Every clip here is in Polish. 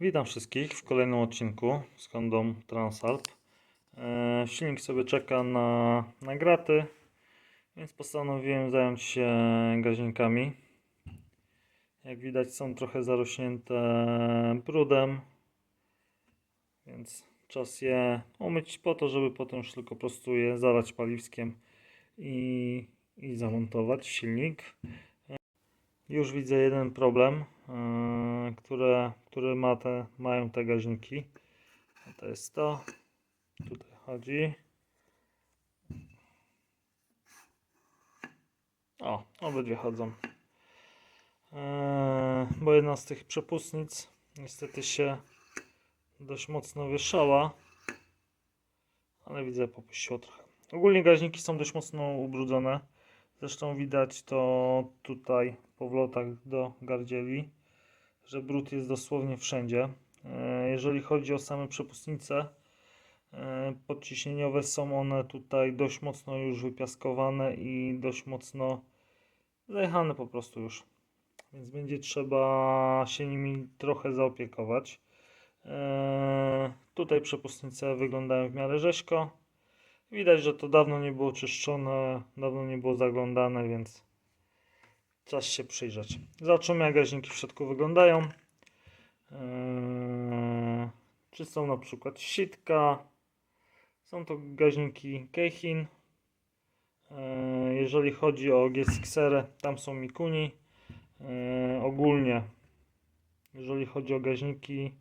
Witam wszystkich w kolejnym odcinku z Hondą Transalp. E, silnik sobie czeka na, na graty, więc postanowiłem zająć się gaźnikami. Jak widać są trochę zarośnięte brudem, więc czas je umyć po to, żeby potem już tylko prostu je zalać paliwskiem i, i zamontować silnik. Już widzę jeden problem, yy, które, który ma te, mają te gaźniki. To jest to. Tutaj chodzi. O, obydwie chodzą. Yy, bo jedna z tych przepustnic niestety się dość mocno wieszała. Ale widzę, popuściło trochę. Ogólnie gaźniki są dość mocno ubrudzone. Zresztą widać to tutaj po wlotach do gardzieli, że brud jest dosłownie wszędzie. E, Jeżeli chodzi o same przepustnice e, podciśnieniowe, są one tutaj dość mocno już wypiaskowane i dość mocno zajechane po prostu już. Więc będzie trzeba się nimi trochę zaopiekować. E, Tutaj przepustnice wyglądają w miarę rzeźko. Widać, że to dawno nie było czyszczone, dawno nie było zaglądane, więc czas się przyjrzeć. Zobaczymy, jak gaźniki w środku wyglądają. Eee, czy są na przykład sitka. Są to gaźniki Keihin. Eee, jeżeli chodzi o GSX-erę, tam są Mikuni. Eee, ogólnie, jeżeli chodzi o gaźniki,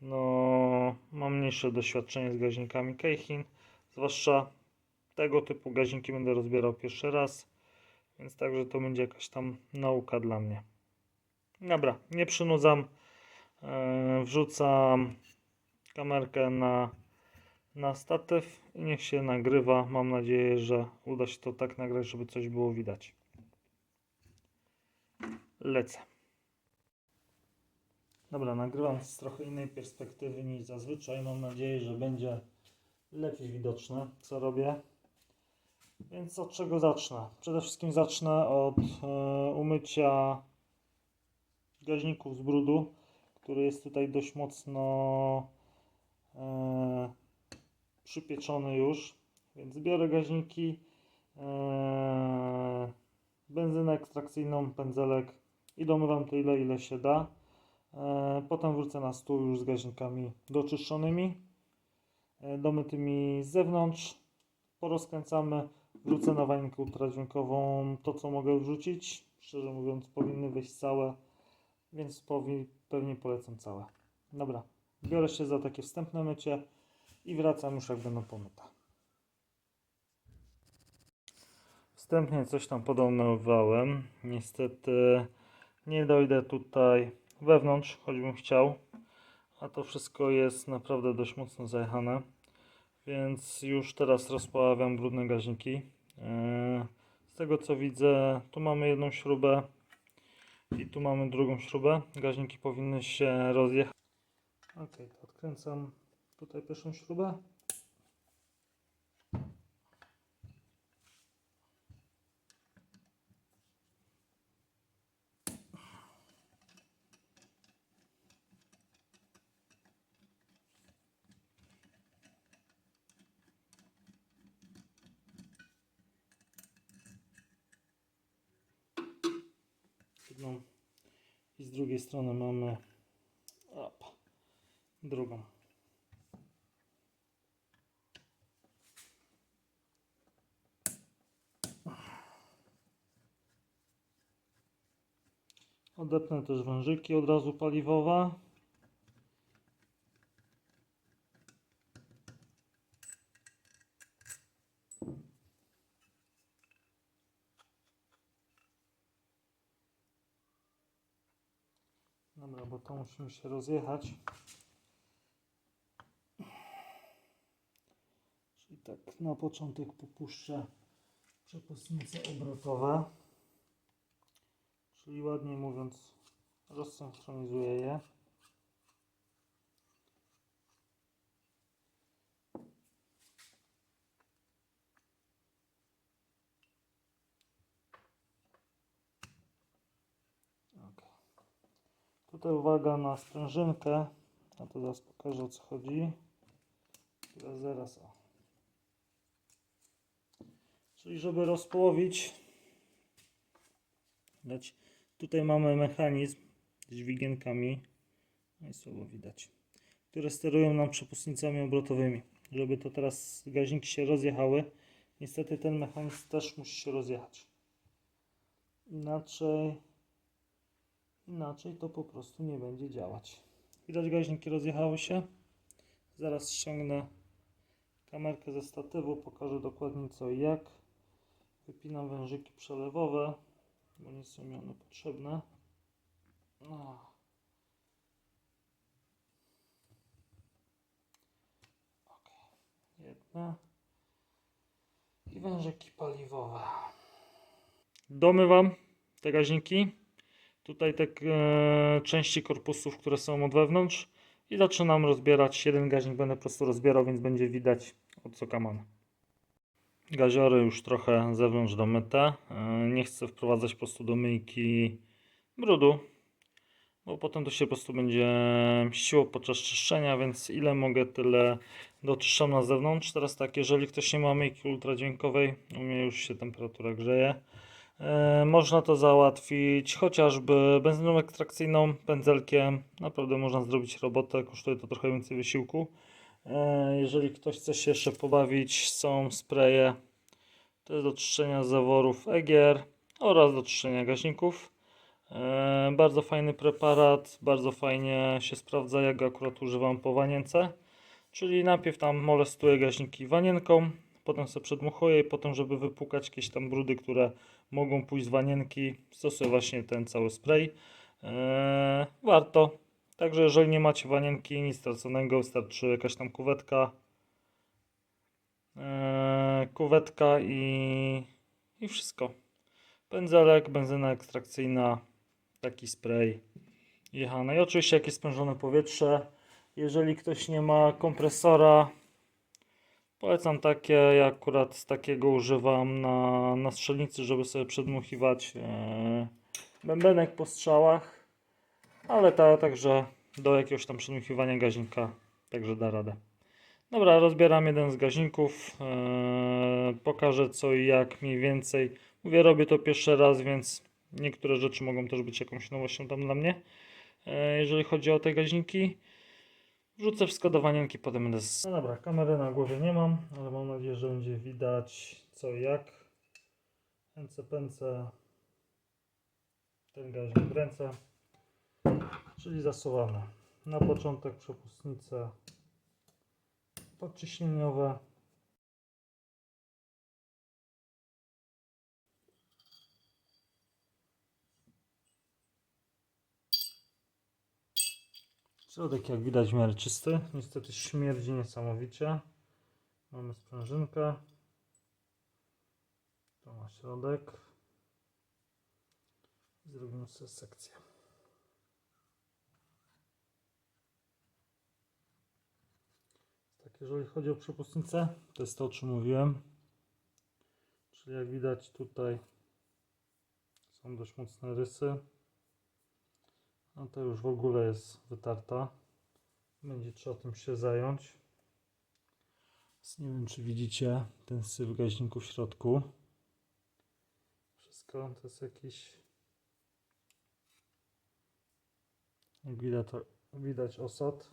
no mam mniejsze doświadczenie z gaźnikami Keihin. Zwłaszcza tego typu gaźniki będę rozbierał pierwszy raz, więc także to będzie jakaś tam nauka dla mnie. Dobra, nie przynudzam. Eee, wrzucam kamerkę na, na statyw i niech się nagrywa. Mam nadzieję, że uda się to tak nagrać, żeby coś było widać. Lecę. Dobra, nagrywam z trochę innej perspektywy niż zazwyczaj. Mam nadzieję, że będzie lepiej widoczne, co robię. Więc od czego zacznę? Przede wszystkim zacznę od e, umycia gaźników z brudu, który jest tutaj dość mocno e, przypieczony już. Więc biorę gaźniki, e, benzynę ekstrakcyjną, pędzelek i domywam tyle, ile się da. Potem wrócę na stół już z gaźnikami doczyszczonymi domytymi z zewnątrz. Porozkręcamy, wrócę na walinkę ultradźwiękową. To, co mogę wrzucić, szczerze mówiąc, powinny wyjść całe, więc pewnie polecam całe. Dobra, biorę się za takie wstępne mycie i wracam już jak będą pomyte. Wstępnie coś tam podomywałem. Niestety nie dojdę tutaj wewnątrz, choćbym chciał. A to wszystko jest naprawdę dość mocno zajechane. Więc już teraz rozpławiam brudne gaźniki. Eee, Z tego co widzę, tu mamy jedną śrubę i tu mamy drugą śrubę. Gaźniki powinny się rozjechać. Ok, odkręcam tutaj pierwszą śrubę. Jedną i z drugiej strony mamy op, drugą. Odepnę też wężyki od razu paliwowe. Dobra, bo to musimy się rozjechać. Czyli tak na początek popuszczę przepustnice obrotowe. Czyli ładniej mówiąc rozsynchronizuję je. Tutaj uwaga na sprężynkę, A to zaraz pokażę o co chodzi. Teraz zaraz o. Czyli żeby rozpołowić, dać, tutaj mamy mechanizm z dźwigienkami, no i słabo widać, które sterują nam przepustnicami obrotowymi. Żeby to teraz gaźniki się rozjechały, niestety ten mechanizm też musi się rozjechać. Inaczej, inaczej to po prostu nie będzie działać. Widać gaźniki rozjechały się. Zaraz ściągnę kamerkę ze statywu, pokażę dokładnie co i jak. Wypinam wężyki przelewowe, bo nie są mi one potrzebne. Ok. Jedne. I wężyki paliwowe. Domywam te gaźniki. Tutaj te e, części korpusów, które są od wewnątrz. I zaczynam rozbierać. Jeden gaźnik będę po prostu rozbierał, więc będzie widać od co kamamy. Gaziory już trochę zewnątrz domyte. E, Nie chcę wprowadzać po prostu do myjki brudu, bo potem to się po prostu będzie mściło podczas czyszczenia, więc ile mogę, tyle doczyszczam na zewnątrz. Teraz tak, jeżeli ktoś nie ma myjki ultradźwiękowej, u mnie już się temperatura grzeje, można to załatwić chociażby benzyną ekstrakcyjną, pędzelkiem. Naprawdę można zrobić robotę, kosztuje to trochę więcej wysiłku. E, Jeżeli ktoś chce się jeszcze pobawić, są spreje. To jest do czyszczenia zaworów EGR oraz do czyszczenia gaźników. E, Bardzo fajny preparat, bardzo fajnie się sprawdza, jak go akurat używam po wanience. Czyli najpierw tam molestuję gaźniki wanienką, potem sobie przedmuchuję i potem, żeby wypłukać jakieś tam brudy, które mogą pójść z wanienki, stosuję właśnie ten cały spray. E, Warto. Także jeżeli nie macie wanienki, nic straconego, wystarczy jakaś tam kuwetka. Eee, kuwetka i, i wszystko. Pędzelek, benzyna ekstrakcyjna, taki spray. Jechane. I oczywiście jakieś spężone powietrze. Jeżeli ktoś nie ma kompresora, polecam takie. Ja akurat z takiego używam na, na strzelnicy, żeby sobie przedmuchiwać eee, bębenek po strzałach. Ale ta, także do jakiegoś tam przedmuchiwania gaźnika także da radę. Dobra, rozbieram jeden z gaźników. Eee, pokażę co i jak mniej więcej. Mówię, robię to pierwszy raz, więc niektóre rzeczy mogą też być jakąś nowością tam dla mnie. Eee, jeżeli chodzi o te gaźniki. Wrzucę wszystko do wanienki, potem będę... Z... No dobra, kamery na głowie nie mam, ale mam nadzieję, że będzie widać co jak. Ręce, pęce. Ten gaźnik w ręce. Czyli zasuwamy. Na początek przepustnice podciśnieniowe. Środek jak widać w miarę czysty. Niestety śmierdzi niesamowicie. Mamy sprężynkę. To ma środek. Zrobimy sobie sekcję. Tak, jeżeli chodzi o przepustnicę, to jest to, o czym mówiłem. Czyli jak widać tutaj są dość mocne rysy. No to już w ogóle jest wytarta. Będzie trzeba tym się zająć. Więc nie wiem, czy widzicie ten syf gaźniku w środku. Wszystko to jest jakiś. Jak widać, widać osad.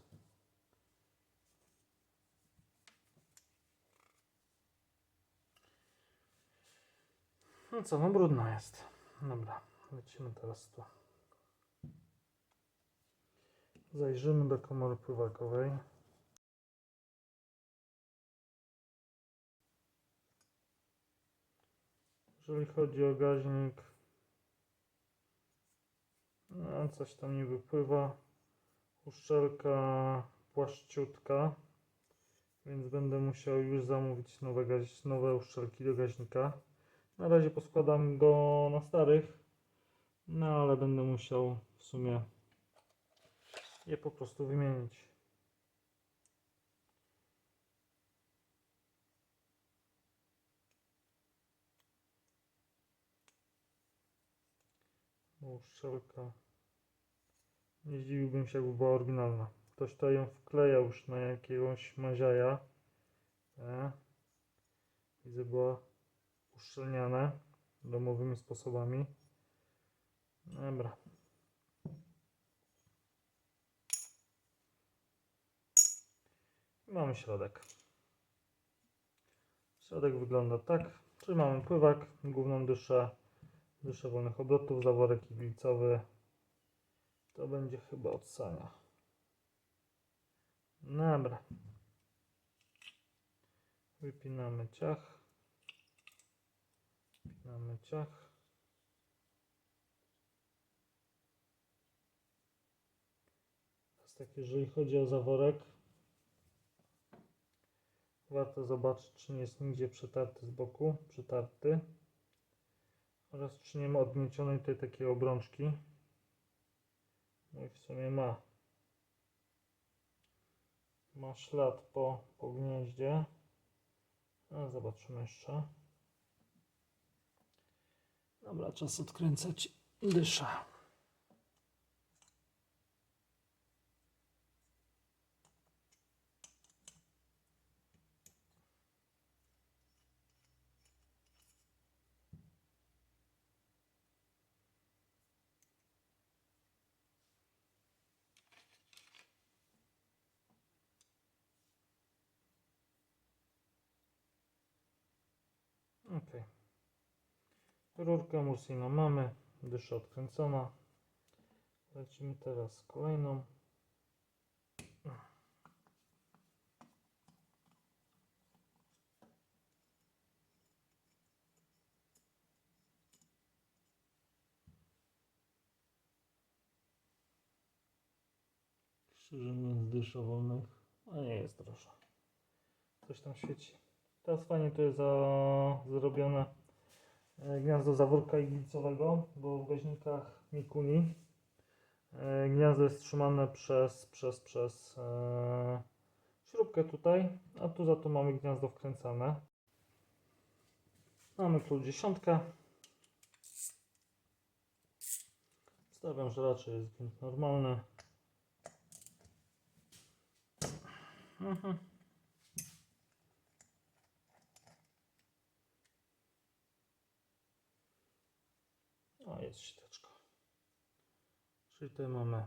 No co, no brudno jest. Dobra, lecimy teraz tu. Zajrzymy do komory pływakowej. Jeżeli chodzi o gaźnik, no coś tam nie wypływa. Uszczelka płaszciutka, więc będę musiał już zamówić nowe, nowe uszczelki do gaźnika. Na razie poskładam go na starych, no ale będę musiał w sumie je po prostu wymienić. Uszczelka. Nie zdziwiłbym się, jakby była oryginalna. ktoś to ją wklejał już na jakiegoś maziaja. E. Widzę, było uszczelniane domowymi sposobami. Dobra. Mamy środek. Środek wygląda tak, czyli mamy pływak, główną dyszę, dyszę wolnych obrotów, zaworek iglicowy. To będzie chyba od sania. Dobra. Wypinamy ciach. Wypinamy ciach. Teraz tak, jeżeli chodzi o zaworek, warto zobaczyć, czy nie jest nigdzie przetarty z boku, przytarty. Oraz czy nie ma odgniecionej tej takiej obrączki. No i w sumie ma. Ma ślad po, po gnieździe. A zobaczymy jeszcze. Dobra, czas odkręcać dysza. Ok. Rurkę Mursino mamy, dysza odkręcona. Lecimy teraz kolejną. Szczerze mówiąc, dysza wolnych, a nie jest droższa. Coś tam świeci. Teraz fajnie to jest za, zrobione gniazdo zaworka iglicowego, bo w gaźnikach Mikuni e, gniazdo jest trzymane przez, przez, przez e, śrubkę tutaj, a tu za to mamy gniazdo wkręcane. Mamy klucz dziesiątkę. Stawiam, że raczej jest normalny. Mhm. O, jest siteczka. Czyli tutaj mamy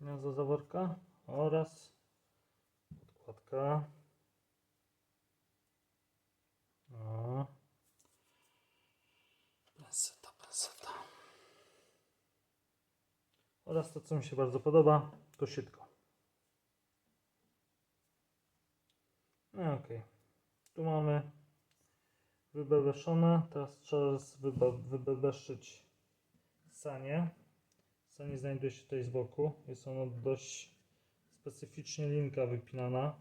gniazdo zaworka oraz podkładka. O. Penseta, penseta. Oraz to, co mi się bardzo podoba, to sitko. No okej. Okay. Tu mamy wybebeszone. Teraz trzeba wybe wybebeszyć sanie. Sanie znajduje się tutaj z boku. Jest ono dość specyficznie linka wypinana.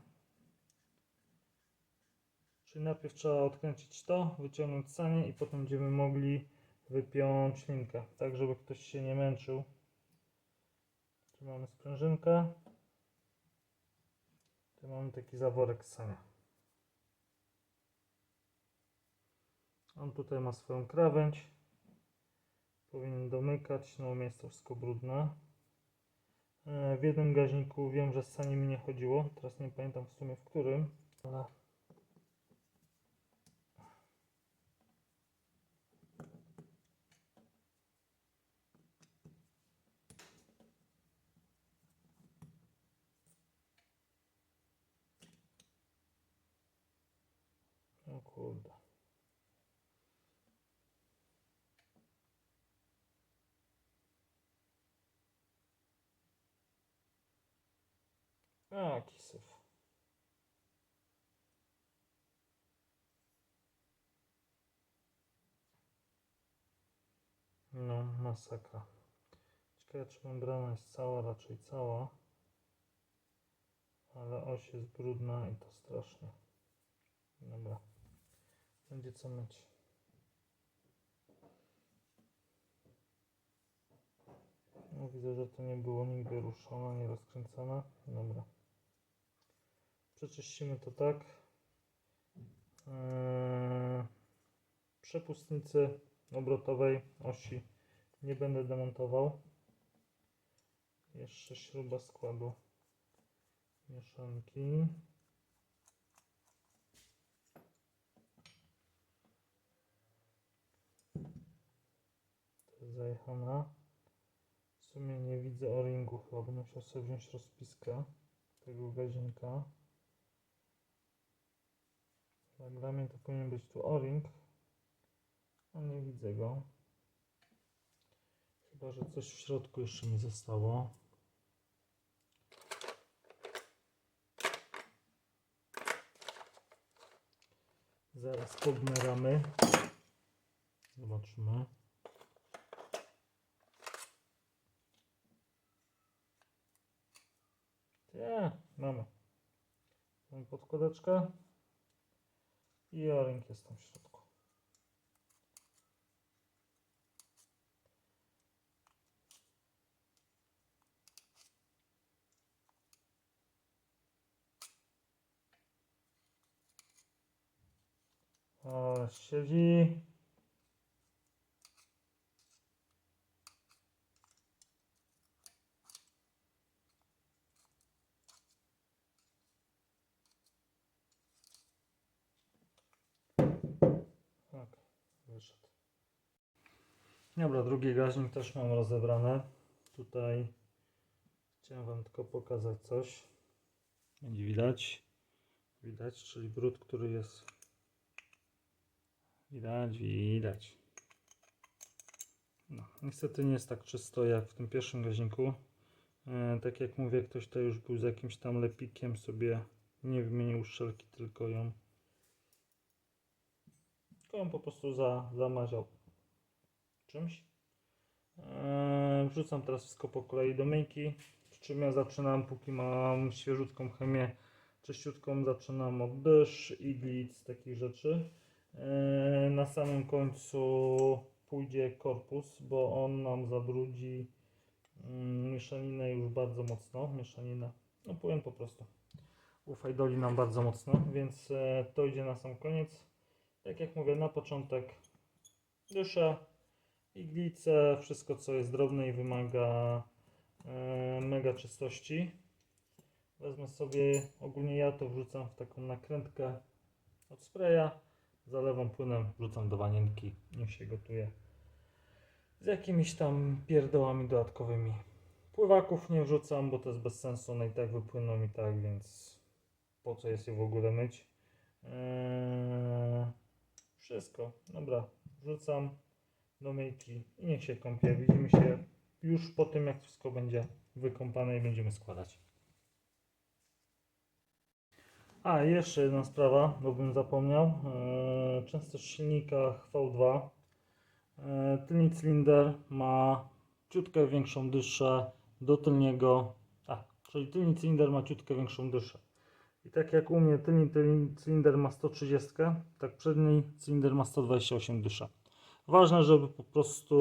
Czyli najpierw trzeba odkręcić to, wyciągnąć sanie i potem będziemy mogli wypiąć linkę. Tak, żeby ktoś się nie męczył. Tu mamy sprężynkę. Tu mamy taki zaworek sania. On tutaj ma swoją krawędź. Powinien domykać, no to wszystko brudne. E, W jednym gaźniku wiem, że z sani mi nie chodziło. Teraz nie pamiętam w sumie w którym. Ale... O kurde. A, jaki syf. No, masakra. Ciekawe, czy membrana jest cała, raczej cała. Ale oś jest brudna i to strasznie. Dobra. Będzie co myć. No, widzę, że to nie było nigdy ruszone, nie rozkręcane. Dobra. Przeczyścimy to tak. Eee, przepustnicy obrotowej osi nie będę demontował. Jeszcze śruba składu mieszanki. To jest zajechana. W sumie nie widzę o-ringu, chyba będę musiał sobie wziąć rozpiskę tego gaźnika. Jak dla to powinien być tu o-ring, a nie widzę go. Chyba, że coś w środku jeszcze mi zostało. Zaraz podmeramy. Zobaczymy. Nie, mamy. Mamy podkładeczkę i o-ring jest tam w środku. Siedzi. Tak, wyszedł. Dobra, drugi gaźnik też mam rozebrane. Tutaj chciałem Wam tylko pokazać coś. Będzie widać. Widać, czyli brud, który jest Widać, widać. No, niestety nie jest tak czysto jak w tym pierwszym gaźniku. E, tak jak mówię, ktoś to już był z jakimś tam lepikiem sobie nie wymienił uszczelki, tylko ją tylko ją po prostu za, zamaział czymś. E, wrzucam teraz wszystko po kolei do myjki. Przy czym ja zaczynam, póki mam świeżutką chemię, czyściutką, zaczynam od dysz, iglic, takich rzeczy. Yy, Na samym końcu pójdzie korpus, bo on nam zabrudzi mm, mieszaninę już bardzo mocno. Mieszaninę, no powiem po prostu. Ufajdoli nam bardzo mocno, więc e, to idzie na sam koniec. Tak jak mówię, na początek dyszę, iglice, wszystko co jest drobne i wymaga e, mega czystości. Wezmę sobie, ogólnie ja to wrzucam w taką nakrętkę od spraya zalewam płynem, wrzucam do wanienki, niech się gotuje. Z jakimiś tam pierdołami dodatkowymi. Pływaków nie wrzucam, bo to jest bez sensu, one i tak wypłyną i tak, więc po co jest je w ogóle myć. Eee, wszystko, dobra, wrzucam do myjki i niech się kąpie. Widzimy się już po tym, jak wszystko będzie wykąpane i będziemy składać. A, jeszcze jedna sprawa, bo bym zapomniał. Eee, Często w silnikach V2 eee, tylny cylinder ma ciutkę większą dyszę do tylniego. A, czyli tylny cylinder ma ciutkę większą dyszę. I tak jak u mnie tylny, cylinder ma 130, tak przedni cylinder ma 128 dysza. Ważne, żeby po prostu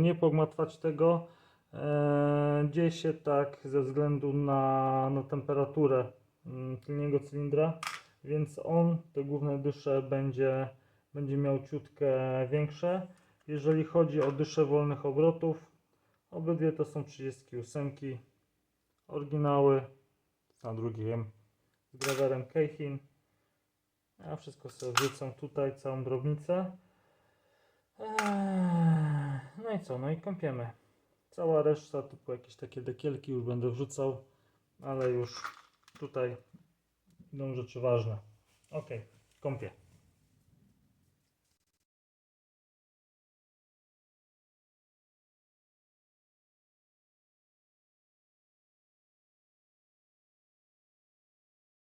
nie pogmatwać tego. Eee, dzieje się tak ze względu na, na temperaturę mm, tylnego cylindra, więc on, te główne dysze, będzie, będzie miał ciutkę większe. Jeżeli chodzi o dysze wolnych obrotów, obydwie to są 38, oryginały, na drugim grawerem Keihin. Ja wszystko sobie wrzucam tutaj, całą drobnicę. Eee, No i co, no i kąpiemy. Cała reszta, typu jakieś takie dekielki już będę wrzucał, ale już tutaj idą rzeczy ważne. Ok, kąpię.